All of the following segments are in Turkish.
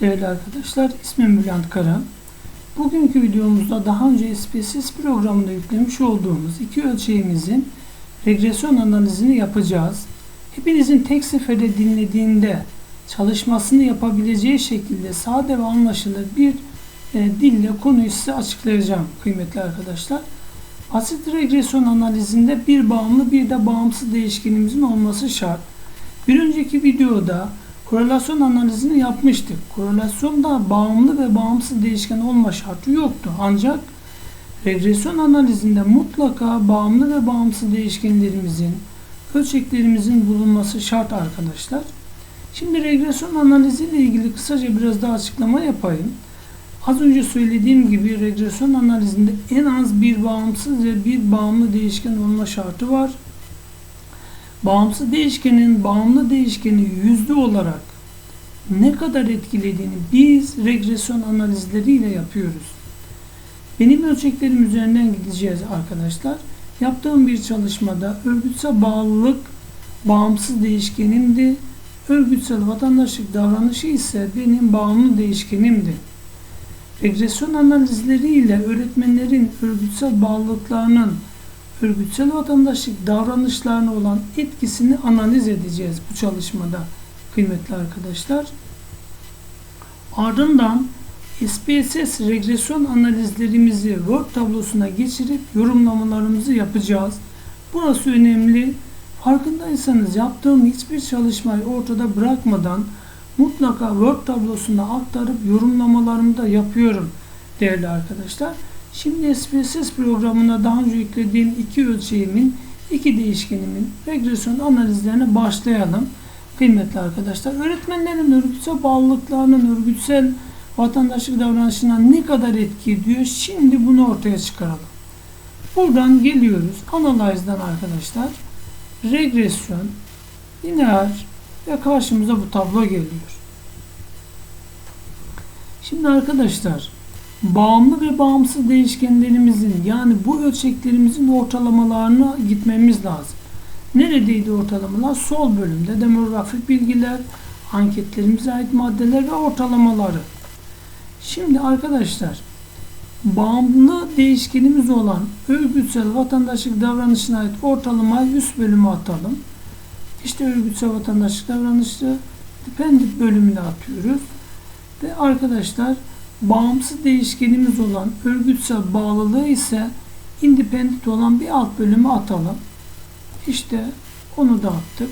Değerli arkadaşlar, ismim Bülent Kara. Bugünkü videomuzda daha önce SPSS programında yüklemiş olduğumuz iki ölçeğimizin regresyon analizini yapacağız. Hepinizin tek seferde dinlediğinde çalışmasını yapabileceği şekilde sade ve anlaşılır bir e, dille konuyu size açıklayacağım kıymetli arkadaşlar. Basit regresyon analizinde bir bağımlı bir de bağımsız değişkenimizin olması şart. Bir önceki videoda korelasyon analizini yapmıştık. Korelasyonda bağımlı ve bağımsız değişken olma şartı yoktu. Ancak regresyon analizinde mutlaka bağımlı ve bağımsız değişkenlerimizin, ölçeklerimizin bulunması şart arkadaşlar. Şimdi regresyon analizi ile ilgili kısaca biraz daha açıklama yapayım. Az önce söylediğim gibi regresyon analizinde en az bir bağımsız ve bir bağımlı değişken olma şartı var. Bağımsız değişkenin bağımlı değişkeni yüzde olarak ne kadar etkilediğini biz regresyon analizleriyle yapıyoruz. Benim ölçeklerim üzerinden gideceğiz arkadaşlar. Yaptığım bir çalışmada örgütsel bağlılık bağımsız değişkenimdi. Örgütsel vatandaşlık davranışı ise benim bağımlı değişkenimdi. Regresyon analizleriyle öğretmenlerin örgütsel bağlılıklarının örgütsel vatandaşlık davranışlarına olan etkisini analiz edeceğiz bu çalışmada kıymetli arkadaşlar. Ardından SPSS regresyon analizlerimizi Word tablosuna geçirip yorumlamalarımızı yapacağız. Burası önemli. Farkındaysanız yaptığım hiçbir çalışmayı ortada bırakmadan mutlaka Word tablosuna aktarıp yorumlamalarımı da yapıyorum değerli arkadaşlar. Şimdi SPSS programına daha önce yüklediğim iki ölçeğimin, iki değişkenimin regresyon analizlerine başlayalım. Kıymetli arkadaşlar, öğretmenlerin örgütsel bağlılıklarının örgütsel vatandaşlık davranışına ne kadar etki ediyor? Şimdi bunu ortaya çıkaralım. Buradan geliyoruz. Analyze'dan arkadaşlar. Regresyon, lineer ve karşımıza bu tablo geliyor. Şimdi arkadaşlar bağımlı ve bağımsız değişkenlerimizin yani bu ölçeklerimizin ortalamalarına gitmemiz lazım. Neredeydi ortalamalar? Sol bölümde demografik bilgiler, anketlerimize ait maddeler ve ortalamaları. Şimdi arkadaşlar bağımlı değişkenimiz olan örgütsel vatandaşlık davranışına ait ortalamayı üst bölüme atalım. İşte örgütsel vatandaşlık davranışı dependent bölümüne atıyoruz. Ve arkadaşlar bağımsız değişkenimiz olan örgütsel bağlılığı ise independent olan bir alt bölüme atalım. İşte onu da attık.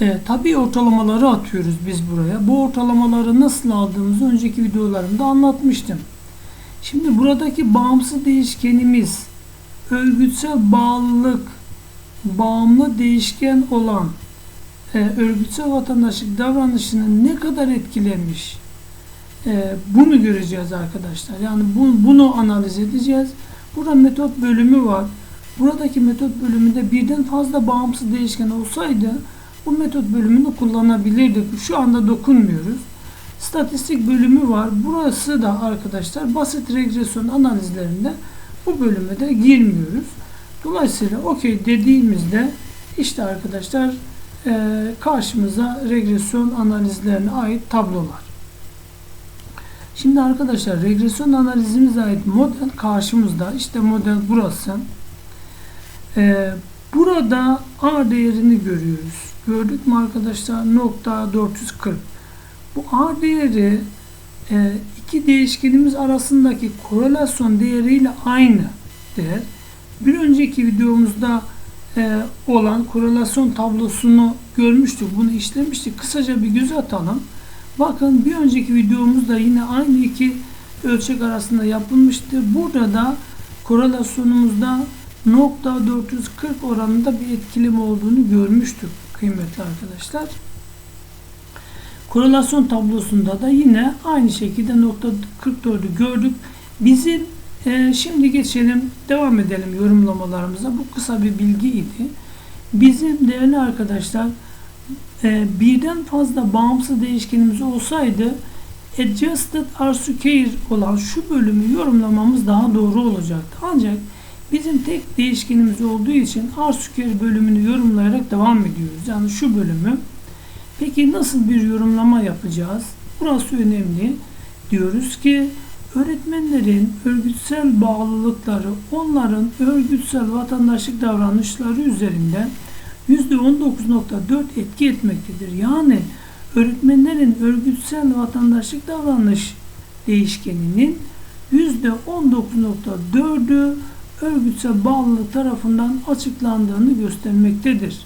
E, tabii ortalamaları atıyoruz biz buraya. Bu ortalamaları nasıl aldığımızı önceki videolarımda anlatmıştım. Şimdi buradaki bağımsız değişkenimiz örgütsel bağlılık bağımlı değişken olan e, örgütsel vatandaşlık davranışını ne kadar etkilemiş e, bunu göreceğiz arkadaşlar. Yani bu, bunu analiz edeceğiz. Burada metot bölümü var. Buradaki metot bölümünde birden fazla bağımsız değişken olsaydı bu metot bölümünü kullanabilirdik. Şu anda dokunmuyoruz. Statistik bölümü var. Burası da arkadaşlar basit regresyon analizlerinde bu bölüme de girmiyoruz. Dolayısıyla okey dediğimizde işte arkadaşlar e, karşımıza regresyon analizlerine ait tablolar. Şimdi arkadaşlar regresyon analizimize ait model karşımızda. İşte model burası. Ee, burada A değerini görüyoruz. Gördük mü arkadaşlar? Nokta 440. Bu A değeri e, iki değişkenimiz arasındaki korelasyon değeriyle aynı değer. Bir önceki videomuzda e, olan korelasyon tablosunu görmüştük. Bunu işlemiştik. Kısaca bir göz atalım. Bakın bir önceki videomuzda yine aynı iki ölçek arasında yapılmıştı. Burada da korelasyonumuzda nokta 440 oranında bir etkileme olduğunu görmüştük kıymetli arkadaşlar. Korelasyon tablosunda da yine aynı şekilde nokta 44'ü gördük. Bizim e, şimdi geçelim devam edelim yorumlamalarımıza. Bu kısa bir bilgi idi. Bizim değerli arkadaşlar e, birden fazla bağımsız değişkenimiz olsaydı adjusted RSQR olan şu bölümü yorumlamamız daha doğru olacaktı. Ancak bizim tek değişkenimiz olduğu için RSQR bölümünü yorumlayarak devam ediyoruz. Yani şu bölümü Peki nasıl bir yorumlama yapacağız? Burası önemli. Diyoruz ki öğretmenlerin örgütsel bağlılıkları onların örgütsel vatandaşlık davranışları üzerinden %19.4 etki etmektedir. Yani öğretmenlerin örgütsel vatandaşlık davranış değişkeninin %19.4'ü örgütsel bağlılık tarafından açıklandığını göstermektedir.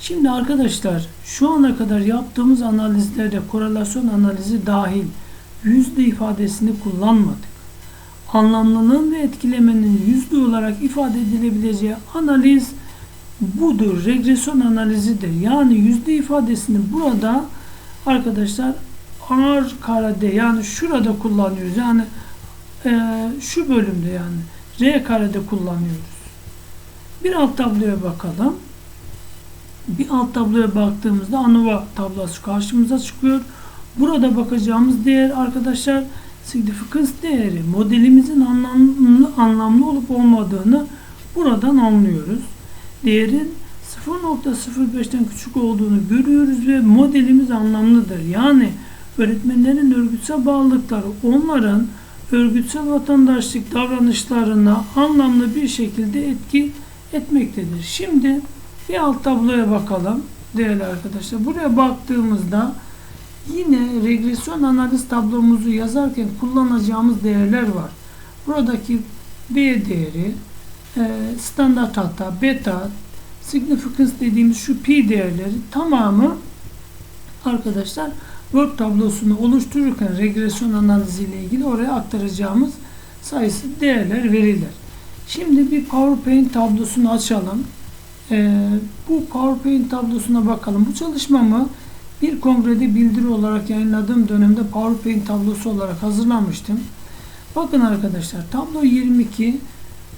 Şimdi arkadaşlar şu ana kadar yaptığımız analizlerde korelasyon analizi dahil yüzde ifadesini kullanmadık. Anlamlılığın ve etkilemenin yüzde olarak ifade edilebileceği analiz budur. Regresyon analizidir. Yani yüzde ifadesini burada arkadaşlar R karede yani şurada kullanıyoruz. Yani e, şu bölümde yani R karede kullanıyoruz. Bir alt tabloya bakalım. Bir alt tabloya baktığımızda ANOVA tablosu karşımıza çıkıyor. Burada bakacağımız değer arkadaşlar significance değeri. Modelimizin anlamlı, anlamlı olup olmadığını buradan anlıyoruz. Değerin 0.05'ten küçük olduğunu görüyoruz ve modelimiz anlamlıdır. Yani öğretmenlerin örgütsel bağlılıkları onların örgütsel vatandaşlık davranışlarına anlamlı bir şekilde etki etmektedir. Şimdi bir alt tabloya bakalım değerli arkadaşlar. Buraya baktığımızda yine regresyon analiz tablomuzu yazarken kullanacağımız değerler var. Buradaki B değeri, standart hata, beta, significance dediğimiz şu pi değerleri tamamı arkadaşlar Word tablosunu oluştururken regresyon analizi ile ilgili oraya aktaracağımız sayısı değerler veriler. Şimdi bir PowerPoint tablosunu açalım. Ee, bu PowerPoint tablosuna bakalım. Bu çalışmamı bir kongrede bildiri olarak yayınladığım dönemde PowerPoint tablosu olarak hazırlamıştım. Bakın arkadaşlar tablo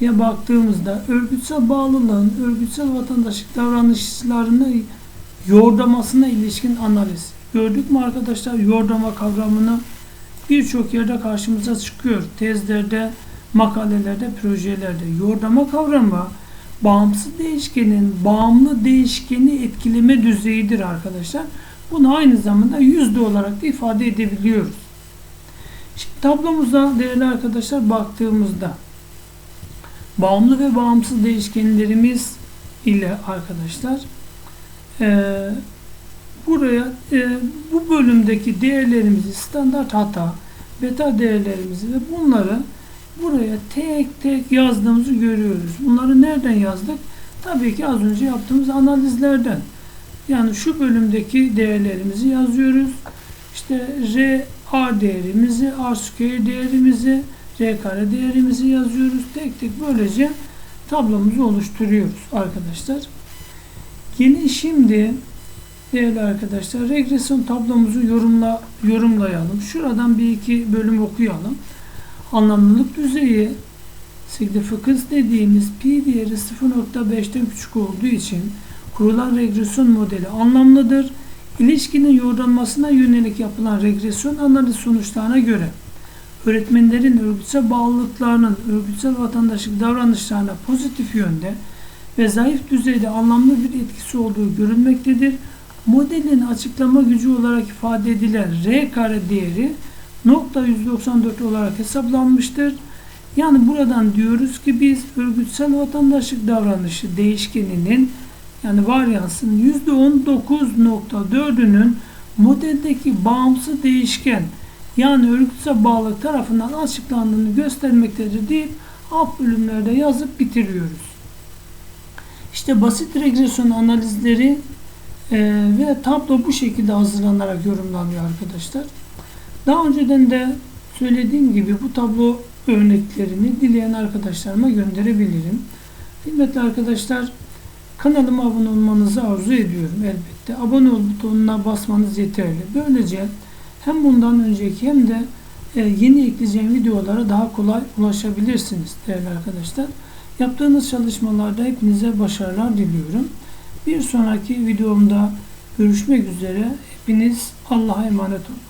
22'ye baktığımızda örgütsel bağlılığın örgütsel vatandaşlık davranışlarını yordamasına ilişkin analiz. Gördük mü arkadaşlar yordama kavramını birçok yerde karşımıza çıkıyor. Tezlerde, makalelerde, projelerde. Yordama kavramı bağımsız değişkenin bağımlı değişkeni etkileme düzeyidir arkadaşlar. Bunu aynı zamanda yüzde olarak da ifade edebiliyoruz. Şimdi tablomuza değerli arkadaşlar baktığımızda bağımlı ve bağımsız değişkenlerimiz ile arkadaşlar e, buraya e, bu bölümdeki değerlerimizi standart hata beta değerlerimizi ve bunları buraya tek tek yazdığımızı görüyoruz. Bunları nereden yazdık? Tabii ki az önce yaptığımız analizlerden. Yani şu bölümdeki değerlerimizi yazıyoruz. İşte R A değerimizi, R square değerimizi, R kare değerimizi yazıyoruz. Tek tek böylece tablomuzu oluşturuyoruz arkadaşlar. Yine şimdi değerli arkadaşlar regresyon tablomuzu yorumla yorumlayalım. Şuradan bir iki bölüm okuyalım. Anlamlılık düzeyi significance dediğimiz pi değeri 0.5'ten küçük olduğu için kurulan regresyon modeli anlamlıdır. İlişkinin yorumlanmasına yönelik yapılan regresyon analiz sonuçlarına göre öğretmenlerin örgütsel bağlılıklarının örgütsel vatandaşlık davranışlarına pozitif yönde ve zayıf düzeyde anlamlı bir etkisi olduğu görülmektedir. Modelin açıklama gücü olarak ifade edilen R kare değeri nokta 194 olarak hesaplanmıştır. Yani buradan diyoruz ki biz örgütsel vatandaşlık davranışı değişkeninin yani varyansın %19.4'ünün modeldeki bağımsız değişken yani örgütsel bağlılık tarafından açıklandığını göstermektedir deyip alt bölümlerde yazıp bitiriyoruz. İşte basit regresyon analizleri e, ve tablo bu şekilde hazırlanarak yorumlanıyor arkadaşlar. Daha önceden de söylediğim gibi bu tablo örneklerini dileyen arkadaşlarıma gönderebilirim. Kıymetli arkadaşlar kanalıma abone olmanızı arzu ediyorum elbette. Abone ol butonuna basmanız yeterli. Böylece hem bundan önceki hem de e, yeni ekleyeceğim videolara daha kolay ulaşabilirsiniz değerli arkadaşlar. Yaptığınız çalışmalarda hepinize başarılar diliyorum. Bir sonraki videomda görüşmek üzere. Hepiniz Allah'a emanet olun.